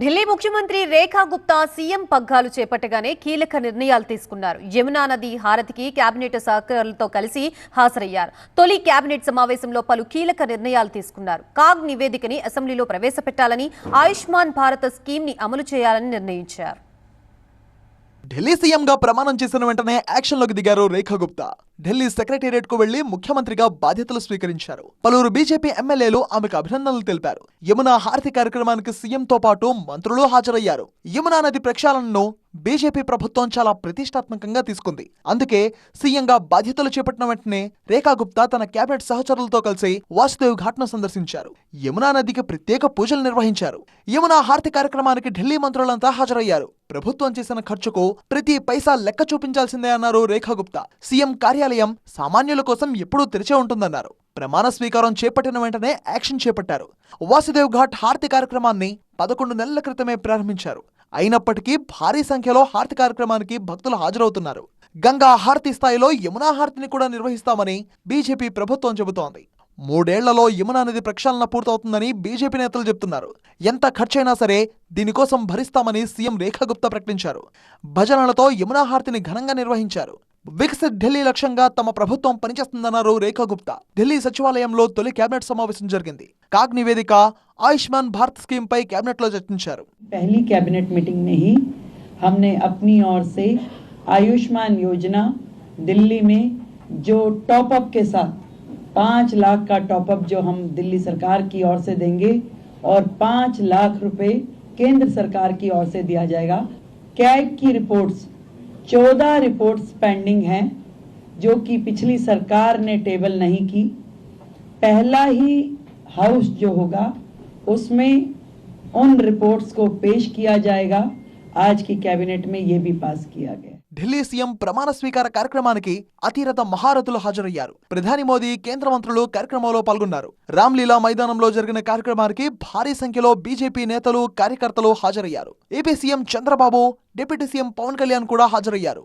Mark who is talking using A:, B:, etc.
A: ఢిల్లీ ముఖ్యమంత్రి రేఖా గుప్తా సీఎం పగ్గాలు చేపట్టగానే కీలక నిర్ణయాలు తీసుకున్నారు. యమునా నది హారతికి కేబినెట్ సహకారులతో కలిసి హాజరయ్యారు. తొలి కేబినెట్ సమావేశంలో పలు కీలక నిర్ణయాలు తీసుకున్నారు. కాగ్ నివేదికని అసెంబ్లీలో ప్రవేశపెట్టాలని ఆయుష్మాన్ భారత్ స్కీమ్ని అమలు చేయాలని నిర్ణయించారు.
B: ఢిల్లీ సీఎంగా ప్రమాణం చేసిన వెంటనే యాక్షన్లోకి దిగారు రేఖా గుప్తా. ఢిల్లీ సెక్రటేరియట్కు వెళ్ళి ముఖ్యమంత్రిగా బాధ్యతలు స్వీకరించారు. పలువురు బీజేపీ ఎమ్మెల్యేలు ఆమెకు అభినందనలు తెలిపారు. యమునా హారతి కార్యక్రమానికి సీఎంతో పాటు మంత్రులు హాజరయ్యారు. యమునా నది ప్రక్షాళనను బీజేపీ ప్రభుత్వం చాలా ప్రతిష్టాత్మకంగా తీసుకుంది. అందుకే సీఎంగా బాధ్యతలు చేపట్టిన వెంటనే రేఖా గుప్తా తన కేబినెట్ సహచరులతో కలిసి వాసుదేవ్ ఘాట్ను సందర్శించారు. యమునా నదికి ప్రత్యేక పూజలు నిర్వహించారు. యమునా హారతి కార్యక్రమానికి ఢిల్లీ మంత్రులంతా హాజరయ్యారు. ప్రభుత్వం చేసిన ఖర్చుకు ప్రతి పైసా లెక్క చూపించాల్సిందే అన్నారు రేఖా గుప్తా. సీఎం కార్యాలయం సామాన్యుల కోసం ఎప్పుడూ తెరిచే ఉంటుందన్నారు. ప్రమాణ స్వీకారం చేపట్టిన వెంటనే యాక్షన్ చేపట్టారు. వాసుదేవ్ ఘాట్ హారతి కార్యక్రమాన్ని పదకొండు నెలల క్రితమే ప్రారంభించారు. అయినప్పటికీ భారీ సంఖ్యలో హారతి కార్యక్రమానికి భక్తులు హాజరవుతున్నారు. గంగా హారతి స్థాయిలో యమునా హారతిని కూడా నిర్వహిస్తామని బీజేపీ ప్రభుత్వం చెబుతోంది. మూడేళ్ళలో యమునా నది ప్రక్షాళన పూర్తవుతుందని బీజేపీ నేతలు చెబుతున్నారు. ఎంత ఖర్చైనా సరే దీనికోసం భరిస్తామని సీఎం రేఖా గుప్తా ప్రకటించారు. భజనలతో యమునా హారతిని ఘనంగా నిర్వహించారు. వికసిత్ ఢిల్లీ లక్ష్యంగా తమ ప్రభుత్వం పనిచేస్తుందన్నారు రేఖా గుప్తా ఢిల్లీ సచివాలయంలో తొలి కేబినెట్ సమావేశం జరిగింది కాగ్ నివేదిక ఆయుష్మాన్ భారత్ స్కీమ్ పై కేబినెట్ లో చర్చించారు
C: पहली कैबिनेट मीटिंग में ही हमने अपनी ओर से आयुष्मान योजना दिल्ली में जो टॉप अप के साथ पाँच लाख का टॉप अप जो हम दिल्ली सरकार की ओर से देंगे और पाँच लाख रुपए केंद्र सरकार की ओर से दिया जाएगा कैग की रिपोर्ट्स चौदह रिपोर्ट्स पेंडिंग हैं, जो कि पिछली सरकार ने टेबल नहीं की। पहला ही हाउस जो होगा, उसमें उन रिपोर्ट्स को पेश किया जाएगा। आज की कैबिनेट में ये भी पास किया गया
B: ఢిల్లీ సీఎం ప్రమాణ స్వీకార కార్యక్రమానికి అతిరథ మహారథులు హాజరయ్యారు ప్రధాని మోదీ కేంద్ర మంత్రులు కార్యక్రమంలో పాల్గొన్నారు రామ్లీలా మైదానంలో జరిగిన కార్యక్రమానికి భారీ సంఖ్యలో బీజేపీ నేతలు కార్యకర్తలు హాజరయ్యారు AP CM Chandrababu deputy CM Pawan Kalyan కూడా హాజరయ్యారు